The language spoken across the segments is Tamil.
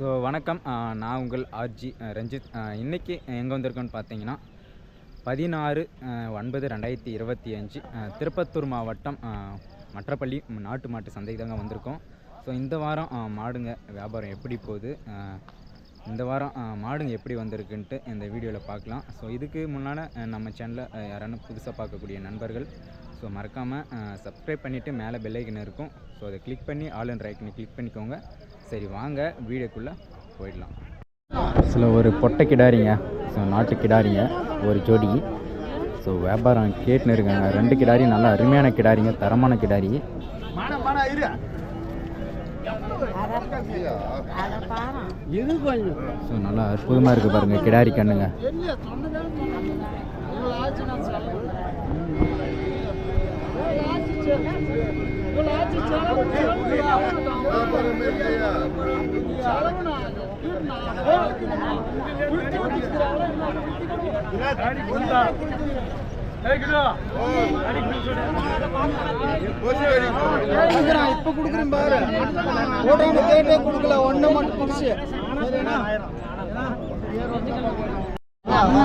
ஸோ வணக்கம். நான் உங்கள் ஆர்ஜி ரஞ்சித். இன்றைக்கி எங்கே வந்திருக்கோன்னு பார்த்தீங்கன்னா பதினாறு ஒன்பது ரெண்டாயிரத்தி இருபத்தி அஞ்சு திருப்பத்தூர் மாவட்டம் மற்றப்பள்ளி நாட்டு மாட்டு சந்தைக்கு தாங்க வந்திருக்கோம். ஸோ இந்த வாரம் மாடுங்க வியாபாரம் எப்படி போகுது? இந்த வாரம் மாடுங்க எப்படி வந்திருக்குன்ட்டு இந்த வீடியோவில் பார்க்கலாம் ஸோ இதுக்கு முன்னால் நம்ம சேனலை யாரானு புதுசாக பார்க்கக்கூடிய நண்பர்கள் ஸோ மறக்காமல் சப்ஸ்கிரைப் பண்ணிவிட்டு மேலே பெல்லைக்கன் இருக்கும். ஸோ அதை கிளிக் பண்ணி ஆல் அண்ட் ரைக்கனை கிளிக் பண்ணிக்கோங்க. சரி வாங்க வீடியோக்குள்ளே போயிடலாம். சில ஒரு பொட்டை கிடாரிங்க ஸோ நாட்டு கிடாரிங்க ஒரு ஜோடி. ஸோ வியாபாரம் கேட்டுன்னு இருக்காங்க. ரெண்டு கிடாரி நல்லா அருமையான கிடாரிங்க தரமான கிடாரி. இது கொஞ்சம் ஸோ நல்லா அற்புதமாக இருக்குது பாருங்கள் கிடாரி கண்ணுங்க. இப்ப குடுக்குறேன் பாரு கேட்டே குடுக்கல ஒண்ணு மட்டும்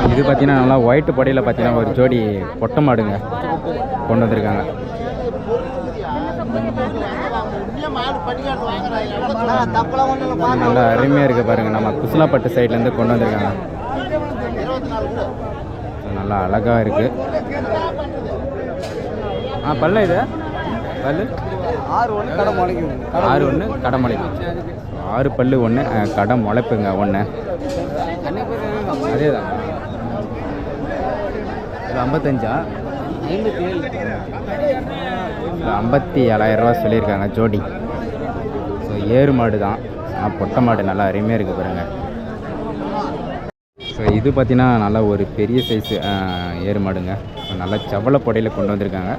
இது பார்த்தீங்கன்னா நல்லா ஒயிட் பொடையில் பார்த்தீங்கன்னா ஒரு ஜோடி பொட்டை மாடுங்க கொண்டு வந்திருக்காங்க தப்பெல்லாம் ஒண்ணு இல்ல இது நல்லா அருமையாக இருக்குது பாருங்கள் நம்ம குசலாப்பட்டு சைட்லேருந்து கொண்டு வந்திருக்காங்க. நல்லா அழகாக இருக்குது ஆ பல்ல இது? பல்லு? ஆறு ஒன்று கடை முளைக்கும் ஆறு ஒன்று கடை முளைப்பு ஆறு பல்லு ஒன்று கடை முளைப்புங்க ஒன்று அதே தான் இது ஐம்பத்தஞ்சா? ஐம்பத்தி ஏழு ரூபா ஐம்பத்தி ஏழாயிரரூவா சொல்லியிருக்காங்க ஜோடி. ஏறு மாடு தான். ஆனால் பொட்டை மாடு நல்லா அருமையாக இருக்குது பாருங்க. ஸோ இது பார்த்தீங்கன்னா நல்லா ஒரு பெரிய சைஸு ஏறு மாடுங்க. நல்லா செவல பொடையில் கொண்டு வந்திருக்காங்க.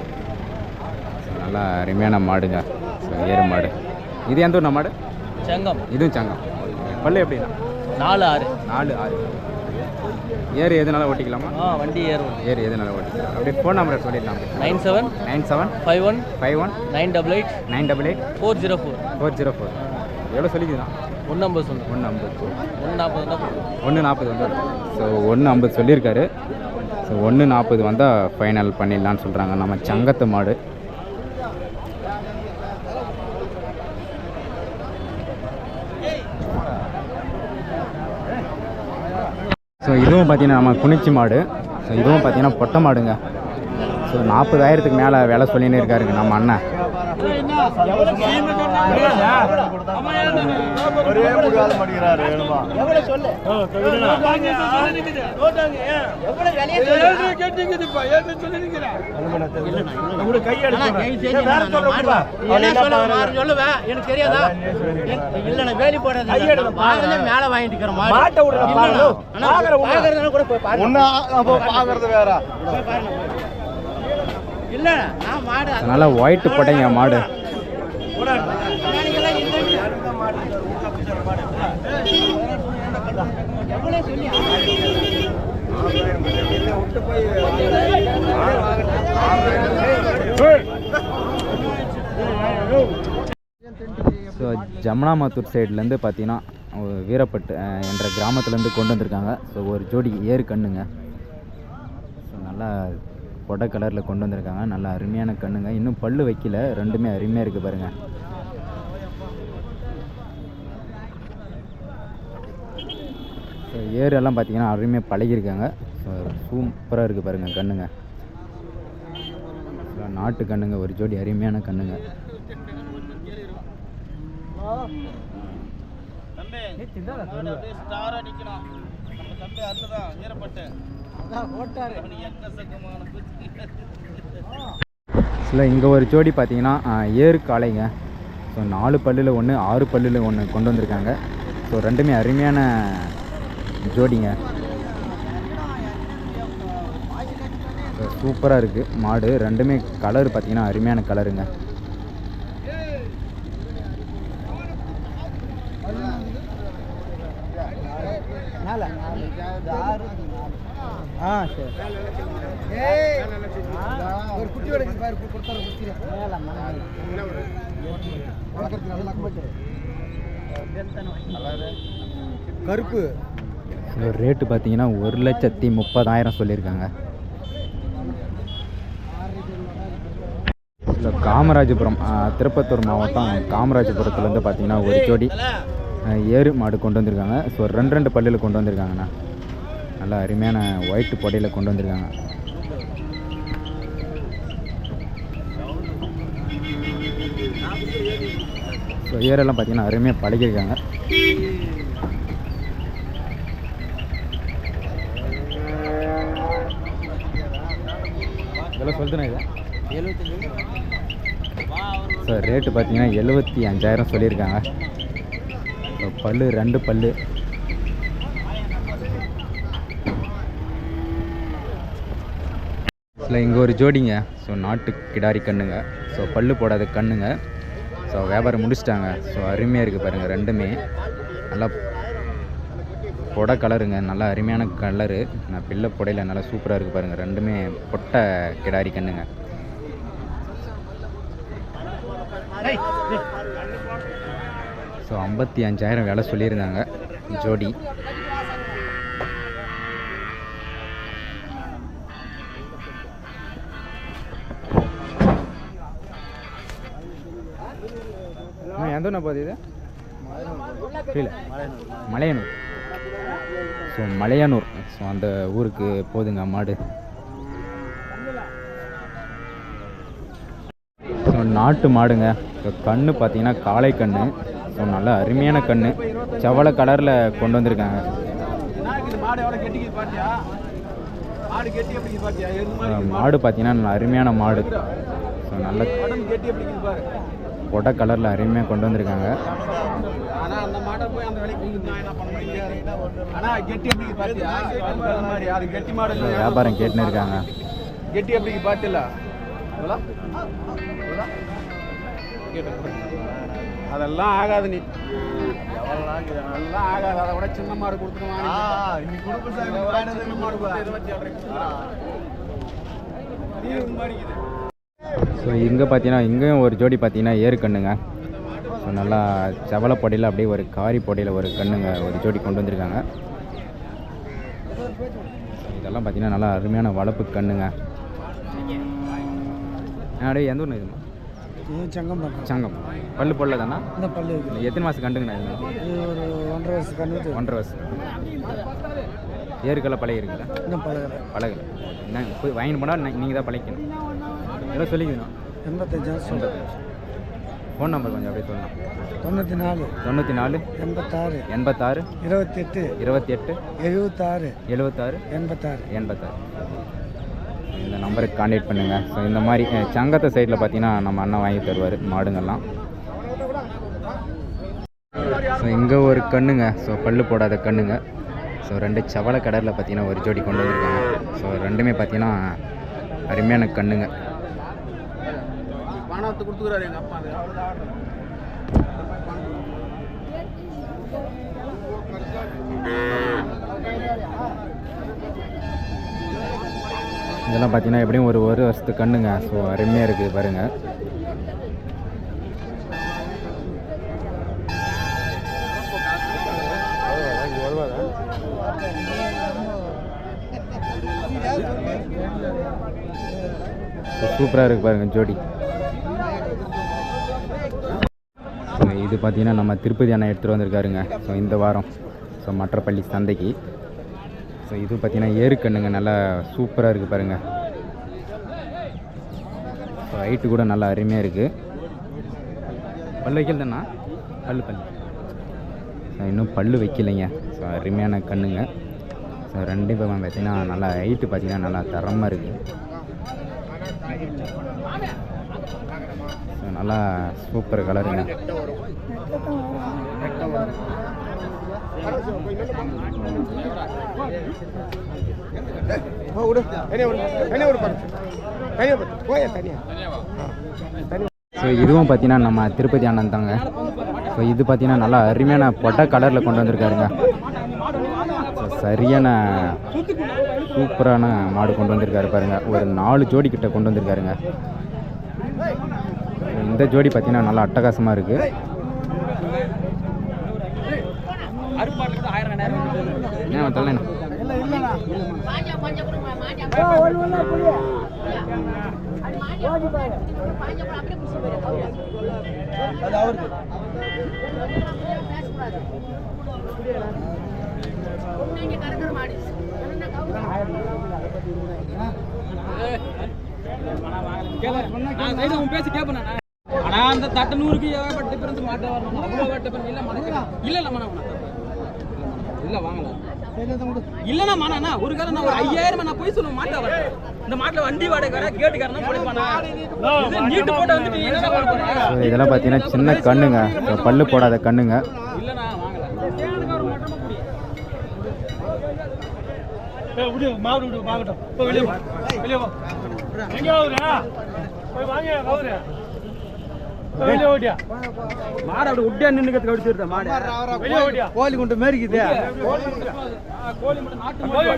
நல்லா அருமையான மாடுங்க. ஸோ ஏறு மாடு. இது எந்த ஊர்ண்ணா மாடு? செங்கம். இதுவும் சங்கம். பல்லு எப்படிண்ணா? நாலு ஆறு. நாலு ஆறு. ஏறு எதுனால ஓட்டிக்கலாமா? ஆ வண்டி ஏறும் ஏறு எதுனால ஓட்டிக்கலாம். அப்படியே ஃபோன் நம்பரை சொல்லிடலாம். Nine seven nine seven five one five one nine double eight nine double eight four zero four. Four zero four. எவ்வளோ சொல்லிக்கலாம் ஒன்று ஐம்பது சொன்னேன் ஒன்று ஐம்பது. ஒன்று நாற்பது ஒன்று நாற்பது வந்து ஸோ ஒன்று ஐம்பது சொல்லியிருக்காரு. ஸோ ஒன்று நாற்பது வந்தால் ஃபைனல் பண்ணிடலான்னு சொல்கிறாங்க நம்ம சங்கத்து மாடு. ஸோ இதுவும் பார்த்தீங்கன்னா நம்ம குனிச்சி மாடு. ஸோ இதுவும் பார்த்தீங்கன்னா பொட்டை மாடுங்க. ஸோ நாற்பதாயிரத்துக்கு மேலே வேலை சொல்லின்னு இருக்காருங்க நம்ம அண்ணன். ஒரே முடியாத மாட்டேங்கிறாரு எனக்கு தெரியாதா இல்ல வேலி போடாத மேல வாங்கிட்டு மாட்டை விடுற கூட பாக்குறது வேற பாருங்க. இல்ல நான் மாடு ஸோ ஜமுனாமாத்தூர் சைட்லேருந்து பார்த்தீங்கன்னா வீரப்பட்டு என்ற கிராமத்துலேருந்து கொண்டு வந்திருக்காங்க ஸோ ஒரு ஜோடி ஏறு கண்ணுங்க ஸோ நல்லா கொடை கலரில் கொண்டு வந்திருக்காங்க. நல்லா அருமையான கண்ணுங்க. இன்னும் பல்லு வைக்கல. ரெண்டுமே அருமையாக இருக்குது பாருங்கள் ஸோ ஏரெல்லாம் பார்த்தீங்கன்னா அருமையாக பழகியிருக்காங்க. ஸோ சூப்பராக இருக்குது பாருங்கள் கண்ணுங்க. நாட்டு கண்ணுங்க. ஒரு ஜோடி அருமையான கண்ணுங்க. சில இங்கே ஒரு ஜோடி பார்த்தீங்கன்னா ஏறு காளைங்க. ஸோ நாலு பல்லில் ஒன்று ஆறு பல்லில் ஒன்று கொண்டு வந்திருக்காங்க. ஸோ ரெண்டுமே அருமையான ஜோடிங்க. சூப்பராக இருக்குது மாடு ரெண்டுமே கலர் பார்த்தீங்கன்னா அருமையான கலருங்க ஆ சரி. ஒரு குட்டி வரைக்கும் பாரு கொடுத்தாரு குட்டி கருப்பு. ரேட்டு பார்த்தீங்கன்னா ஒரு லட்சத்தி முப்பதாயிரம் சொல்லியிருக்காங்க. ஸோ காமராஜபுரம் திருப்பத்தூர் மாவட்டம் காமராஜபுரத்துலேருந்து பார்த்தீங்கன்னா ஒரு ஜோடி ஏறு மாடு கொண்டு வந்திருக்காங்க. ஸோ ரெண்டு ரெண்டு பல்லில் கொண்டு வந்திருக்காங்கண்ணா. நல்லா அருமையான ஒயிட் பொடையில் கொண்டு வந்திருக்காங்க. ஸோ ஏரெல்லாம் பார்த்தீங்கன்னா அருமையாக பழகிருக்காங்க இதெல்லாம் சொல்லுதுண்ணா இது? ஸோ ரேட்டு பார்த்தீங்கன்னா எழுபத்தி அஞ்சாயிரம் சொல்லியிருக்காங்க. ஸோ பல்லு ரெண்டு பல்லு. இல்லை இங்கே ஒரு ஜோடிங்க. ஸோ நாட்டு கிடாரி கண்ணுங்க. ஸோ பல்லு போடாத கண்ணுங்க. ஸோ வியாபாரம் முடிச்சிட்டாங்க. ஸோ அருமையாக இருக்குது பாருங்கள் ரெண்டுமே. நல்லா பொடை கலருங்க. நல்லா அருமையான கலரு. நான் பிள்ளை புடையில நல்லா சூப்பராக இருக்குது பாருங்கள் ரெண்டுமே பொட்டை கிடாரி கண்ணுங்க. ஸோ ஐம்பத்தி அஞ்சாயிரம் வேலை சொல்லியிருந்தாங்க ஜோடி. போகுது இது புரியல மலையனூர் ஸோ மலையனூர் ஸோ அந்த ஊருக்கு போகுதுங்க மாடு ஸோ நாட்டு மாடுங்க ஸோ கண்ணு பார்த்தீங்கன்னா காளை கண்ணு ஸோ நல்ல அருமையான கண்ணு. செவலை கலரில் கொண்டு வந்திருக்காங்க. மாடு பார்த்தீங்கன்னா நல்ல அருமையான மாடு. ஸோ நல்ல பொட்டை கலரில் அருமையாக கொண்டு வந்திருக்காங்க. வியாபாரம் கேட்டுன்னு இருக்காங்க. கெட்டி எப்படி பாத்தில அதெல்லாம் ஆகாது நீ. அதெல்லாம் ஆகாது. அதை விட சின்ன மாடு கொடுத்துருவாங்க சின்ன மாடு கொடுத்து இருபத்தி ஏழரை ஸோ இங்கே பார்த்தீங்கன்னா இங்கேயும் ஒரு ஜோடி பார்த்தீங்கன்னா ஏறு கண்ணுங்க. ஸோ நல்லா செவலை பொடியில் அப்படியே ஒரு காரி பொடியில் ஒரு கண்ணுங்க ஒரு ஜோடி கொண்டு வந்திருக்காங்க. இதெல்லாம் பார்த்தீங்கன்னா நல்லா அருமையான வளர்ப்பு கண்ணுங்க. அப்படியே எந்த இதுமா சங்கம் சங்கம் பல்லு பொல்ல தானா இந்த பல்லு எத்தனை மாதம் கண்டுங்கண்ணா இது? ஒரு ஒன்றரை வருஷம் கண்ணு ஒன்றரை வருஷம். ஏறுக்கெல்லாம் பழகி இருக்குதா இன்னும் பழகலை. பழகல. என்ன போய் வாங்கிட்டு போனால் நீங்கள் தான் பழகிக்கணும். எல்லாம் சொல்லிக்கணும். எண்பத்தஞ்சு ஃபோன் நம்பர் கொஞ்சம் அப்படியே சொல்லலாம் தொண்ணூற்றி நாலு தொண்ணூற்றி நாலு எண்பத்தாறு எண்பத்தாறு இருபத்தெட்டு இருபத்தி எட்டு எழுபத்தாறு எழுபத்தாறு எண்பத்தாறு. எண்பத்தாறு. இந்த நம்பருக்கு காண்டாக்ட் பண்ணுங்கள் ஸோ இந்த மாதிரி சங்கத்தை சைடில் பார்த்தீங்கன்னா நம்ம அண்ணன் வாங்கி தருவார் மாடுங்கள்லாம். ஸோ இங்கே ஒரு கண்ணுங்க. ஸோ பல்லு போடாத கண்ணுங்க. ஸோ ரெண்டு செவலை கடலில் பார்த்தீங்கன்னா ஒரு ஜோடி கொண்டு வந்திருக்காங்க. ஸோ ரெண்டுமே பார்த்தீங்கன்னா அருமையான கண்ணுங்க. பணத்தை கொடுத்துக்கிறாரு எங்கள் அப்பா அது. இதெல்லாம் பார்த்தீங்கன்னா எப்படியும் ஒரு ஒரு வருஷத்து கண்ணுங்க. ஸோ அருமையாக இருக்குது பாருங்கள் சூப்பராக இருக்குது பாருங்கள் ஜோடி ஸோ இது பார்த்தீங்கன்னா நம்ம திருப்பதி அண்ணன் எடுத்துகிட்டு வந்திருக்காருங்க. ஸோ இந்த வாரம். ஸோ மற்றப்பள்ளி சந்தைக்கு. ஸோ இது பார்த்தீங்கன்னா ஏறுக்கண்ணுங்க நல்லா சூப்பராக இருக்குது பாருங்கள் ஸோ ஹைட்டு கூட நல்லா அருமையாக இருக்குது பல்லு வைக்கல தானா? பல்லு பல்லு. இன்னும் பல்லு வைக்கலைங்க. ஸோ அருமையான கண்ணுங்க. ஸோ ரெண்டு பேரும் பார்த்திங்கன்னா நல்லா ஹைட்டு பார்த்தீங்கன்னா நல்லா தரமாக இருக்குது நல்லா சூப்பர் கலருங்க. ஸோ இதுவும் பார்த்தீங்கன்னா நம்ம திருப்பதி அண்ணன் தாங்க. ஸோ இது பார்த்தீங்கன்னா நல்லா அருமையான பொட்டை கலரில் கொண்டு வந்திருக்காருங்க. சரியான சூப்பரான மாடு கொண்டு வந்திருக்காரு பாருங்க. ஒரு நாலு ஜோடி கிட்ட கொண்டு வந்திருக்காருங்க. இந்த ஜோடி பார்த்தீங்கன்னா நல்லா அட்டகாசமாக இருக்குது அறுப்பாட்டில் கூட ஆயிரம் ரெண்டாயிரம் பேசி கேட்பேன் நான் அந்த தட்டு நூறுக்கு ஏகப்பட்ட டிஃபரன்ஸ் மாட்ட வரணும்? அவ்வளோ டிஃபரன்ஸ் இல்ல மன இல்ல. இல்ல மன இல்ல வாங்கல இல்லண்ணா மண்ணா ஒரு காலம் நான் ஒரு ஐயாயிரம் நான் போய் சொல்லுவேன் மாட்ட வரேன். இந்த மாட்டுல வண்டி வாடகை கேட்டுக்காரனா போடுப்பானா இது நீட்டு போட்டு வந்துட்டு இதெல்லாம் பார்த்தீங்கன்னா சின்ன கண்ணுங்க. பல்லு போடாத கண்ணுங்க. இல்லண்ணா வாங்கல. சேனுக்கு ஒரு மாடு அப்படி உட்டியா நின்னுக்கிறதுக்கு அடிச்சிருந்த மாடு? கோழி குண்டு மேரிக்குது கோழி மட்டும் நாட்டு மாடு.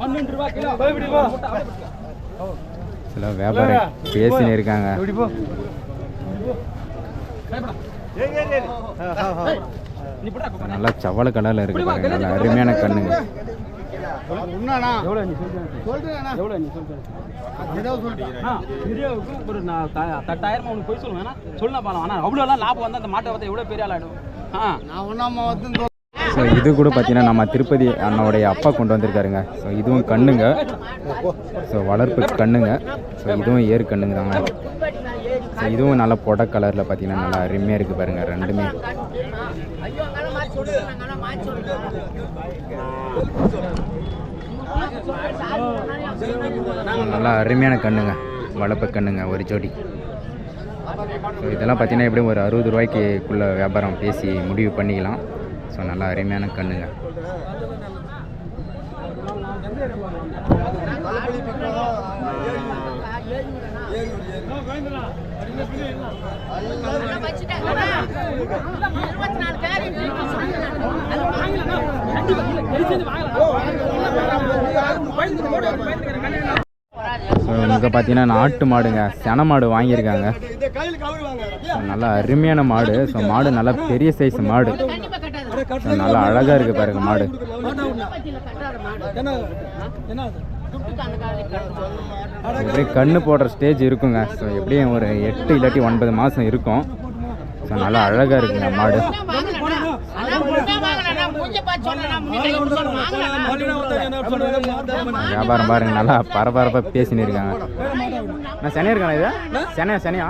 பன்னெண்டு கிலோ. சில இருக்காங்க நல்லா சவள கலரில் இருக்கு பாருங்க நல்லா அருமையான கண்ணுங்க. ஒரு நான் தட்டாயிரமா போய் சொல்லுவேன். பாலம் ஆனால் அவ்வளோலாம் லாபம் வந்து அந்த மாட்டை பார்த்து எவ்வளோ பெரிய ஆளாயிடும்? ஆ நான் ஒன்றாம வந்து ஸோ இது கூட பார்த்தீங்கன்னா நம்ம திருப்பதி அண்ணாவுடைய அப்பா கொண்டு வந்திருக்காருங்க. ஸோ இதுவும் கண்ணுங்க. ஸோ வளர்ப்பு கண்ணுங்க. ஸோ இதுவும் ஏர் கண்ணுங்க தாங்க. ஸோ இதுவும் நல்லா பொட கலரில் பார்த்தீங்கன்னா நல்லா அருமையாக இருக்குது பாருங்க ரெண்டுமே. நல்லா அருமையான கண்ணுங்க. வளர்ப்பு கண்ணுங்க ஒரு ஜோடி. ஸோ இதெல்லாம் பார்த்தீங்கன்னா எப்படியும் ஒரு அறுபது ரூபாய்க்குள்ளே வியாபாரம் பேசி முடிவு பண்ணிக்கலாம். ஸோ நல்லா அருமையான கண்ணுங்க ஸோ இங்கே பார்த்தீங்கன்னா நாட்டு மாடுங்க. சென மாடு வாங்கியிருக்காங்க. நல்லா அருமையான மாடு. ஸோ மாடு நல்லா பெரிய சைஸ் மாடு. நல்லா அழகாக இருக்குது பாருங்கள் மாடு. எப்படியும் கண்ணு போடுற ஸ்டேஜ் இருக்குங்க. ஸோ எப்படியும் ஒரு எட்டு இல்லாட்டி ஒன்பது மாதம் இருக்கும். ஸோ நல்லா அழகாக இருக்குங்க மாடு. வியாபாரம் பாருங்க நல்லா பரபரப்பாக பேசின்னு இருக்காங்க. நான் சனியா இருக்கேன் இது? சனியா சனியா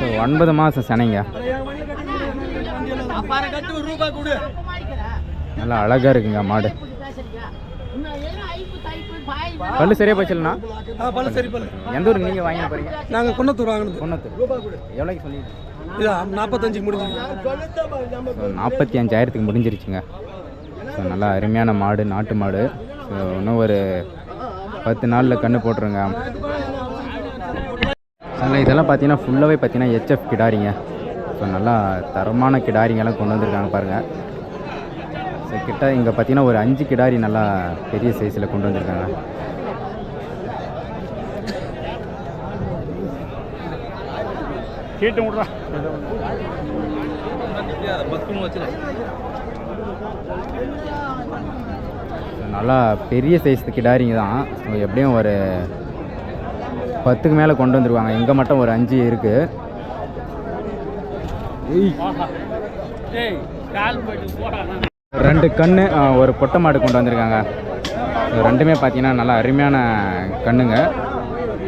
ஸோ ஒன்பது மாதம் சனைங்க நல்லா அழகாக இருக்குங்க மாடு. பல்லு சரியா போச்சுலண்ணா பல சரி பல எந்த ஊருக்கு நீங்கள் வாங்கி போறீங்க? நாங்கள் குன்னத்தூர் வாங்கினது. பொண்ணத்து எவ்வளோக்கு சொல்லி இது நாற்பத்தஞ்சுக்கு முடிஞ்சு. ஸோ நாற்பத்தி அஞ்சாயிரத்துக்கு முடிஞ்சிருச்சுங்க. ஸோ நல்லா அருமையான மாடு நாட்டு மாடு. ஸோ இன்னும் ஒரு பத்து நாளில் கன்று போட்டுருங்க. ஸோ இதெல்லாம் பார்த்தீங்கன்னா ஃபுல்லாகவே பார்த்தீங்கன்னா ஹெச்எஃப் கிடாரிங்க. ஸோ நல்லா தரமான கிடாரிங்கெல்லாம் கொண்டு வந்திருக்காங்க பாருங்கள் ஸோ கிட்ட இங்கே பார்த்தீங்கன்னா ஒரு அஞ்சு கிடாரி நல்லா பெரிய சைஸில் கொண்டு வந்திருக்காங்க. கேட்டு விட்றா நல்லா பெரிய சைஸ் கிடாரிங்க தான். எப்படியும் ஒரு பத்துக்கு மேலே கொண்டு வந்துருவாங்க. இங்கே மட்டும் ஒரு அஞ்சு இருக்குது ரெண்டு கன்று ஒரு பொட்டை மாடு கொண்டு வந்திருக்காங்க. ரெண்டுமே பார்த்தீங்கன்னா நல்லா அருமையான கண்ணுங்க.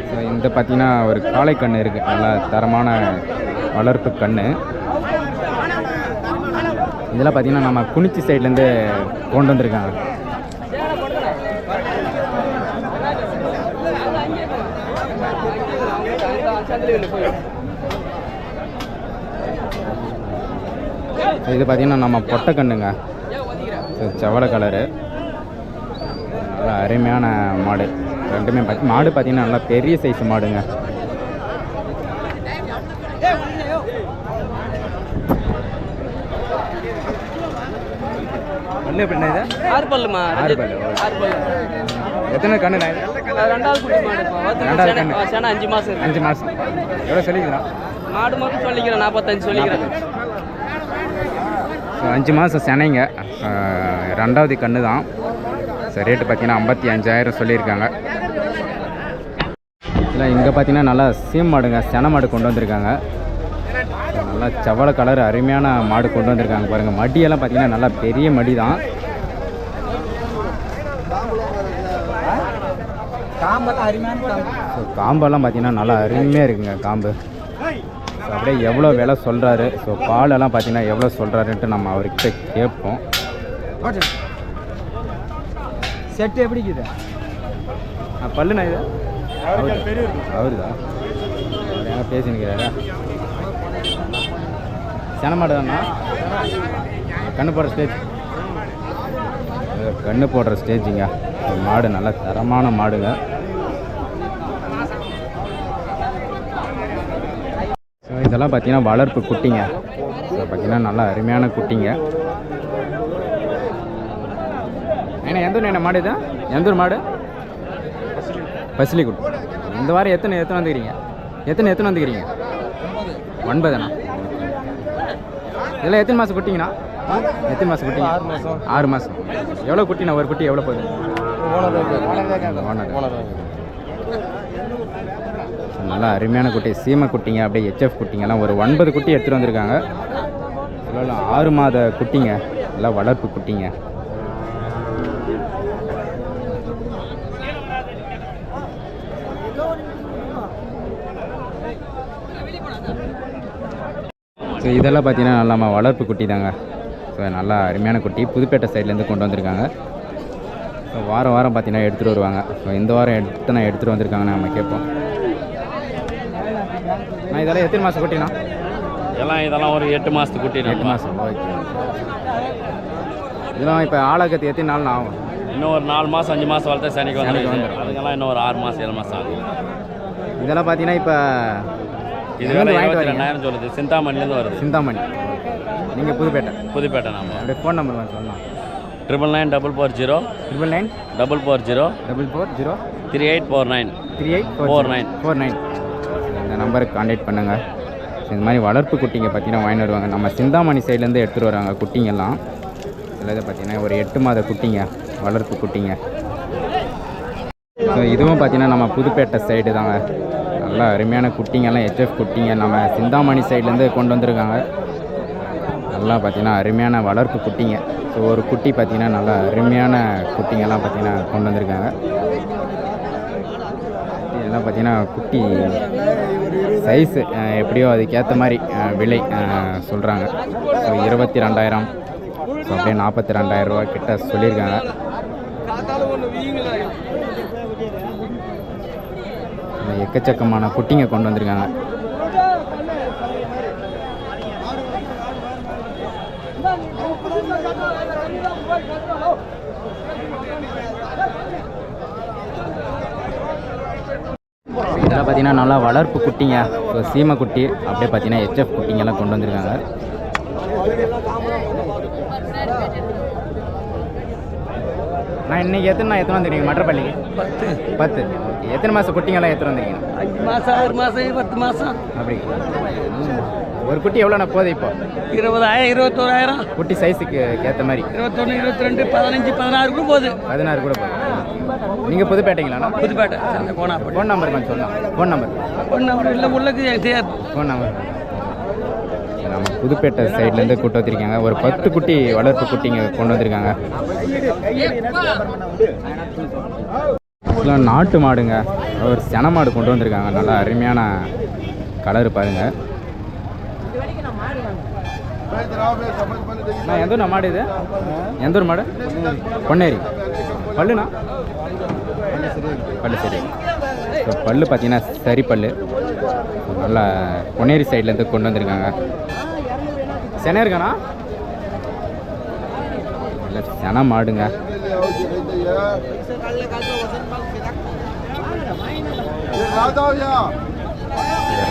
ஸோ இந்த பார்த்தீங்கன்னா ஒரு காளை கன்று இருக்குது நல்லா தரமான வளர்ப்பு கன்று இதெல்லாம் பார்த்தீங்கன்னா நம்ம குனிச்சி சைட்லேருந்து கொண்டு வந்திருக்காங்க. இது பார்த்தீங்கன்னா நம்ம பொட்டை கண்ணுங்க. செவலை கலரு. நல்லா அருமையான மாடு. ரெண்டுமே பார்த்தி மாடு பார்த்தீங்கன்னா நல்லா பெரிய சைஸ் மாடுங்க. எத்தனை கண்ணு. ரெண்டாவது அஞ்சு மாசம் இருக்கு. அஞ்சு மாதம் எவ்வளோ சொல்லிக்கிறோம் மாடு மட்டும் சொல்லிக்கிறேன் நாற்பத்தஞ்சு சொல்லிக்கிறேன். அஞ்சு மாதம் செனைங்க ரெண்டாவது கன்று தான். ஸோ ரேட்டு பார்த்தீங்கன்னா ஐம்பத்தி அஞ்சாயிரம் சொல்லியிருக்காங்க. இதில் இங்கே பார்த்தீங்கன்னா நல்லா சீம் மாடுங்க செனை மாடு கொண்டு வந்திருக்காங்க. நல்லா செவல கலர் அருமையான மாடு கொண்டு வந்திருக்காங்க பாருங்கள் மடியெல்லாம் பார்த்தீங்கன்னா நல்லா பெரிய மடி தான். காம்பெல்லாம் பார்த்தீங்கன்னா நல்லா அருமையாக இருக்குங்க காம்பு. ஸோ அப்படியே எவ்வளோ விலை சொல்கிறாரு ஸோ பாலெல்லாம் பார்த்தீங்கன்னா எவ்வளோ சொல்கிறாருன்ட்டு நம்ம அவர்கிட்ட கேட்போம். செட்டு எப்படி பல்லுண்ணா இது? அவருதா அவர் எங்கே பேசினுக்கிறாரா செனமாடு தானா கண்ணு போடுற ஸ்டேஜ் கண்ணு போடுற ஸ்டேஜுங்க மாடு நல்ல தரமான மாடுங்க. இதெல்லாம் பார்த்தீங்கன்னா வளர்ப்பு குட்டிங்க. ஸோ பார்த்தீங்கன்னா நல்லா அருமையான குட்டிங்க. ஏன்னா எந்த என்ன மாடு இது? எந்த ஊர் மாடு? பசிலிக்குட். இந்த வாரம் எத்தனை எத்தனை வந்துக்கிறீங்க? எத்தனை எத்தனை வந்துக்கிறீங்க? ஒன்பதுண்ணா இதெல்லாம் எத்தனை மாதம் குட்டிங்கண்ணா? எத்தனை மாதம் குட்டிங்க? ஆறு மாதம் ஆறு மாதம் எவ்வளோ குட்டிண்ணா? ஒரு குட்டி எவ்வளோ போகுது? நல்லா அருமையான குட்டி சீமை குட்டிங்க அப்படியே ஹெச்எஃப் குட்டிங்கெல்லாம் ஒரு ஒன்பது குட்டி எடுத்துகிட்டு வந்திருக்காங்க. சொல்லலாம் ஆறு மாத குட்டிங்க. நல்லா வளர்ப்பு குட்டிங்க. ஸோ இதெல்லாம் பார்த்தீங்கன்னா நல்லா வளர்ப்பு குட்டி தாங்க. ஸோ நல்லா அருமையான குட்டி. புதுப்பேட்டை சைட்லேருந்து கொண்டு வந்திருக்காங்க. ஸோ வாரம் வாரம் பார்த்தீங்கன்னா எடுத்துகிட்டு வருவாங்க. ஸோ இந்த வாரம் எடுத்து நான் எடுத்துகிட்டு வந்திருக்காங்கன்னு நம்ம கேட்போம். நான் இதெல்லாம் எத்தனை மாதம் குட்டினா? எல்லாம் இதெல்லாம் ஒரு எட்டு மாதத்துக்கு குட்டி எட்டு மாதம் ஓகே இதெல்லாம் இப்போ ஆளாக்கத்து எத்தனை நாள் ஆகும்? இன்னும் ஒரு நாலு மாதம் அஞ்சு மாதம் வளர்த்தா சனிக்கு வந்துரும். அதுக்கெல்லாம் இன்னும் ஒரு ஆறு மாதம் ஏழு மாதம் ஆகும். இதெல்லாம் பார்த்தீங்கன்னா இப்போ இது வாங்கிட்டு இருபத்தி ரெண்டாயிரம் சொல்லுது. சிந்தாமணிலேருந்து வருது. சிந்தாமணி. நீங்கள் புதுப்பேட்டை. புதுப்பேட்டை நாம. அப்படியே ஃபோன் நம்பர் கொஞ்சம் சொல்லலாம். Triple nine double four zero triple nine double four zero double four zero three eight four nine three eight Four nine. Four nine இந்த நம்பருக்கு காண்டாக்ட் பண்ணுங்கள் இந்த மாதிரி வளர்ப்பு குட்டிங்க பார்த்தீங்கன்னா வாங்கிட்டு வருவாங்க. நம்ம சிந்தாமணி சைட்லேருந்து எடுத்துகிட்டு வராங்க குட்டிங்கெல்லாம். இதில் பார்த்தீங்கன்னா ஒரு எட்டு மாத குட்டிங்க வளர்ப்பு குட்டிங்க. ஸோ இதுவும் பார்த்தீங்கன்னா நம்ம புதுப்பேட்டை சைடு தாங்க. நல்லா அருமையான குட்டிங்கெல்லாம் ஹெச்எஃப் குட்டிங்க நம்ம சிந்தாமணி சைட்லேருந்து கொண்டு வந்திருக்காங்க. நல்லா பார்த்தீங்கன்னா அருமையான வளர்ப்பு குட்டிங்க. ஸோ ஒரு குட்டி பார்த்தீங்கன்னா நல்லா அருமையான குட்டிங்கெல்லாம் பார்த்தீங்கன்னா கொண்டு வந்திருக்காங்க. இதெல்லாம் பார்த்தீங்கன்னா குட்டி சைஸு எப்படியோ அதுக்கேற்ற மாதிரி விலை சொல்கிறாங்க ஸோ இருபத்தி ரெண்டாயிரம் ஸோ அப்படியே நாற்பத்தி ரெண்டாயிரம் ரூபா கிட்ட சொல்லியிருக்காங்க. எக்கச்சக்கமான குட்டிங்க கொண்டு வந்திருக்காங்க. இதெல்லாம் பார்த்தீங்கன்னா நல்லா வளர்ப்பு குட்டிங்க. ஸோ சீமை குட்டி அப்படியே பார்த்தீங்கன்னா ஹெச்எஃப் குட்டிங்கெல்லாம் கொண்டு வந்திருக்காங்க. நான் இன்னைக்கு எத்தனை நான் எத்தனை வந்துருக்கீங்க மற்றப்பள்ளிக்கு பத்து. பத்து. ஓகே. எத்தனை மாதம் குட்டிங்கெல்லாம் எத்தனை வந்துருக்கீங்க அஞ்சு மாதம் ஆறு மாதம் பத்து மாதம் அப்படி. ஒரு குட்டி எவ்வளோண்ணா போகுது இப்போ? இருபதாயிரம் இருபத்தோராயிரம். குட்டி சைஸுக்கு ஏற்ற மாதிரி. இருபத்தொன்று இருபத்தி ரெண்டு பதினஞ்சு பதினாறு கூட போகுது. பதினாறு கூட போகுது. நீங்கள் புதுப்பேட்டைங்களாண்ணா? புதுப்பேட்டை கோணாப்பட்டி ஃபோன் நம்பர் கொஞ்சம் சொல்லலாம் ஃபோன் நம்பர். ஒன்று அப்படி இல்லை உள்ளக்கு தெரியாது ஃபோன் நம்பர். நம்ம புதுப்பேட்டை சைட்லேருந்து கூட்டு வந்திருக்காங்க. ஒரு பத்து குட்டி வளர்ப்பு குட்டிங்க கொண்டு வந்திருக்காங்க. நாட்டு மாடுங்க. ஒரு சென மாடு கொண்டு வந்திருக்காங்க. நல்லா அருமையான கலர் பாருங்க. நான் எந்த ஊர் மாடு இது? எந்த ஊர் மாடு? பொன்னேரி. பல்லுண்ணா? பல்லு சரி. ஸோ பல்லு பார்த்தீங்கன்னா சரி பல்லு. நல்லா பொன்னேரி சைட்லேருந்து கொண்டு வந்திருக்காங்க. சென இருக்காண்ணா? இல்லை சென மாடுங்க.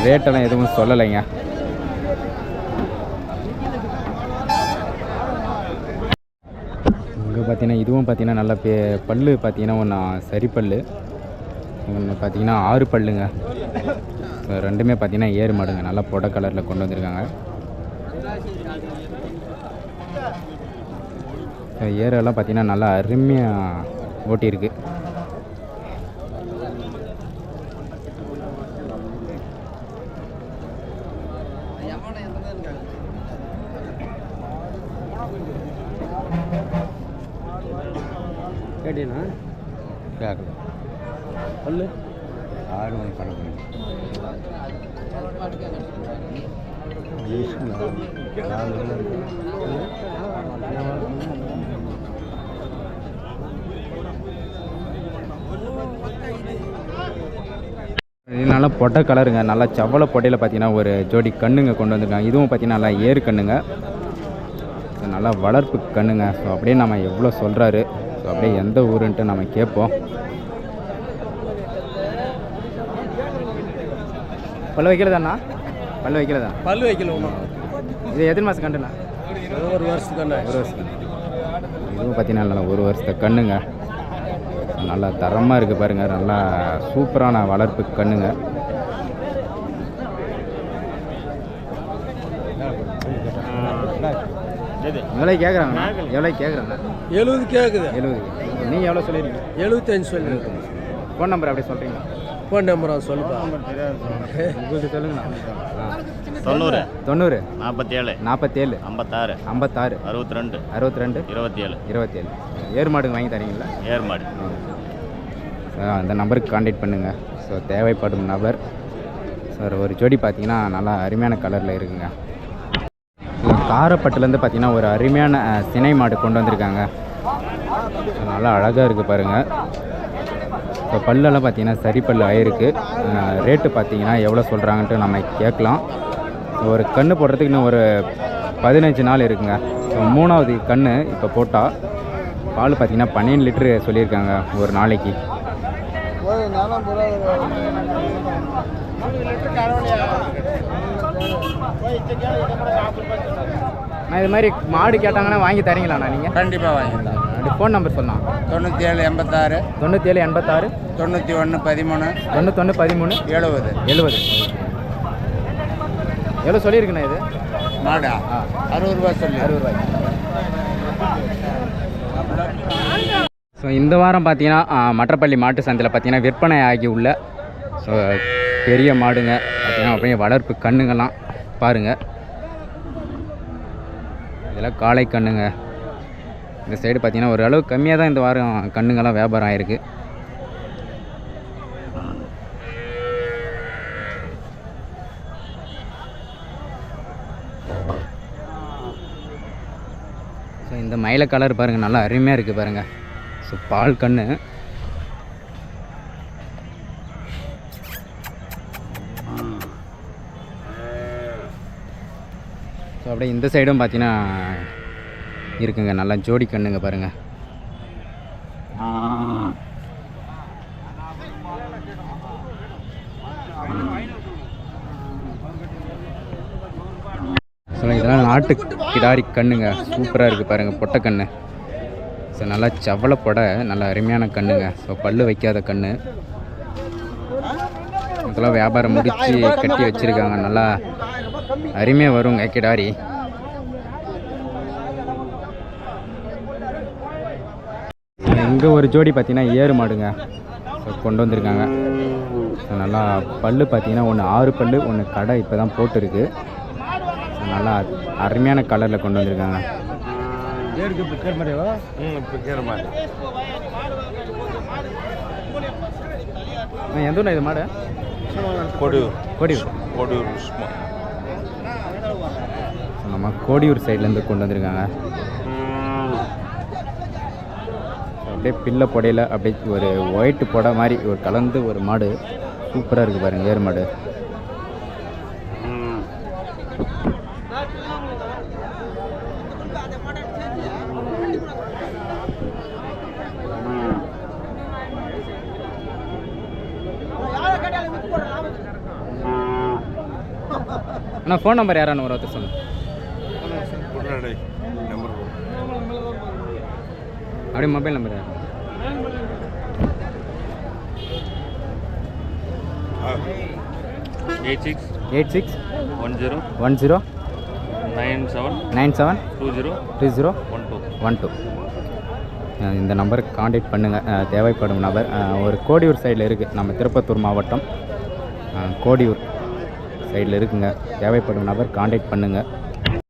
ரேட்டெல்லாம் எதுவும் சொல்லலைங்க இங்கே பார்த்தீங்கன்னா இதுவும் பார்த்தீங்கன்னா நல்ல பே பல்லு பார்த்தீங்கன்னா ஒன்று சரி பல்லு ஒன்று பார்த்தீங்கன்னா ஆறு பல்லுங்க. ரெண்டுமே பார்த்தீங்கன்னா ஏறு மாடுங்க. நல்லா பொட கலரில் கொண்டு வந்திருக்காங்க. ஏரெல்லாம் பார்த்தீங்கன்னா நல்லா அருமையாக ஓட்டியிருக்கு கேட்டீங்கன்னா கேட்கல சொல்லு ஆறு மணி கணக்கு இது நல்லா பொட்டை கலருங்க. நல்லா செவ்வளை பொட்டையில் பார்த்தீங்கன்னா ஒரு ஜோடி கண்ணுங்க கொண்டு வந்திருக்காங்க. இதுவும் பார்த்தீங்கன்னா நல்லா ஏறு கண்ணுங்க. நல்லா வளர்ப்பு கண்ணுங்க. ஸோ அப்படியே நம்ம எவ்வளோ சொல்கிறாரு ஸோ அப்படியே எந்த ஊருன்ட்டு நம்ம கேட்போம். பல்லு வைக்கிறதாண்ணா? பல்லு வைக்கிறதா? பல்லு வைக்கல இது எத்தனை மாதம் கண்டுண்ணா ஒரு வருஷத்துக்கு ஒரு வருஷம் இதுவும் பார்த்தீங்கன்னா நல்லா ஒரு வருஷத்து கண்ணுங்க. நல்லா தரமாக இருக்குது பாருங்கள் நல்லா சூப்பரான வளர்ப்பு கண்ணுங்க. எவ்வளோ கேட்குறாங்க எவ்வளோ கேட்குறாங்க எழுபது கேட்குது எழுபது நீங்கள் எவ்வளோ சொல்லிடுங்க எழுபத்தஞ்சு சொல்லு ஃபோன் நம்பர் அப்படியே சொல்கிறீங்க ஃபோன் நம்பர் சொல்லுப்பா. உங்களுக்கு சொல்லுங்கண்ணா. தொண்ணூறு. தொண்ணூறு. நாற்பத்தேழு நாற்பத்தேழு ஐம்பத்தாறு. ஐம்பத்தாறு. அறுபத்தி ரெண்டு. அறுபத்தி ரெண்டு. இருபத்தி ஏழு இருபத்தேழு. ஏறு மாடுங்க வாங்கி தரீங்களா? ஏர்மாடு அந்த நம்பருக்கு காண்டாக்ட் பண்ணுங்கள் ஸோ தேவைப்படும் நபர். சார் ஒரு ஜோடி பார்த்தீங்கன்னா நல்லா அருமையான கலரில் இருக்குங்க. இது காரப்பட்டுலேருந்து பார்த்தீங்கன்னா ஒரு அருமையான சினை மாடு கொண்டு வந்திருக்காங்க. நல்லா அழகாக இருக்குது பாருங்கள் இப்போ பல்லெல்லாம் பார்த்தீங்கன்னா சரி பல் ஆயிருக்கு ரேட்டு பார்த்தீங்கன்னா எவ்வளோ சொல்கிறாங்கன்ட்டு நம்ம கேட்கலாம். ஒரு கன்று போடுறதுக்கு இன்னும் ஒரு பதினஞ்சு நாள் இருக்குங்க. ஸோ மூணாவது கன்று இப்போ போட்டால் பால் பார்த்தீங்கன்னா பன்னெண்டு லிட்ரு சொல்லியிருக்காங்க ஒரு நாளைக்கு. நான் இது மாதிரி மாடு கேட்டாங்கன்னா வாங்கி தரீங்களாண்ணா நீங்கள் கண்டிப்பாக வாங்கிடலாம். அப்படி ஃபோன் நம்பர் சொல்லலாம். தொண்ணூற்றி ஏழு எண்பத்தாறு. தொண்ணூற்றி ஏழு எண்பத்தாறு. தொண்ணூற்றி ஒன்று பதிமூணு. தொண்ணூத்தொன்று பதிமூணு. எழுபது எழுபது எவ்வளோ சொல்லியிருக்குண்ணா இது? மாடா? ஆ. அறுபது ரூபா சொல்லி. அறுபது ரூபாய். ஸோ இந்த வாரம் பார்த்தீங்கன்னா மற்றப்பள்ளி மாட்டு சந்தையில் பார்த்தீங்கன்னா விற்பனை ஆகி உள்ள ஸோ பெரிய மாடுங்க. பார்த்தீங்கன்னா அப்படியே வளர்ப்பு கண்ணுங்கள்லாம் பாருங்கள் இதெல்லாம் காளை கண்ணுங்க. இந்த சைடு பார்த்திங்கன்னா ஓரளவு கம்மியாக தான் இந்த வாரம் கண்ணுங்கள்லாம் வியாபாரம் ஆகிருக்கு ஸோ இந்த மயில கலர் பாருங்கள் நல்லா அருமையாக இருக்குது பாருங்கள் ஸோ பால் கண்ணு. ஸோ அப்படியே இந்த சைடும் பார்த்தீங்கன்னா இருக்குங்க. நல்லா ஜோடி கண்ணுங்க பாருங்கள் ஸோ இதெல்லாம் நாட்டு கிடாரி கண்ணுங்க. சூப்பராக இருக்குது பாருங்கள் பொட்டை கண்ணு. ஸோ நல்லா செவலை நல்லா அருமையான கண்ணுங்க. ஸோ பல்லு வைக்காத கண்ணு. இதெல்லாம் வியாபாரம் முடித்து கட்டி வச்சுருக்காங்க. நல்லா அருமையாக வருங்க கிடாரி. இங்கே ஒரு ஜோடி பார்த்தீங்கன்னா ஏறு மாடுங்க. ஸோ கொண்டு வந்திருக்காங்க. ஸோ நல்லா பல்லு பார்த்தீங்கன்னா ஒன்று ஆறு பல்லு ஒன்று கடை இப்போ தான் போட்டிருக்கு நல்லா அருமையான கலரில் கொண்டு வந்திருக்காங்க. ஏருக்கு பிக்கர் மாதிரியா அண்ணா, எந்த ஊர்ண்ணா இது மாடு? கொடியூர். கோடியூர். கொடியூர் ஸோ நம்ம கோடியூர் சைட்லேருந்து கொண்டு வந்திருக்காங்க. அப்படியே பிள்ளை புடையில அப்படியே ஒரு ஒயிட் புடை மாதிரி ஒரு கலந்து ஒரு மாடு. சூப்பராக இருக்குது பாருங்க ஏறு மாடு. அண்ணா ஃபோன் நம்பர் யாரான ஒரு ஒருத்தர் சொல்லுங்கள் அப்படியே மொபைல் நம்பர் யார்? Eight six eight six one zero one zero nine seven nine seven two zero two zero one two. One two. இந்த நம்பருக்கு காண்டாக்ட் பண்ணுங்கள் தேவைப்படும் நபர். ஒரு கோடியூர் சைடில் இருக்குது நம்ம திருப்பத்தூர் மாவட்டம். கோடியூர் சைடில் இருக்குங்க. தேவைப்படும் நபர் காண்டாக்ட் பண்ணுங்கள்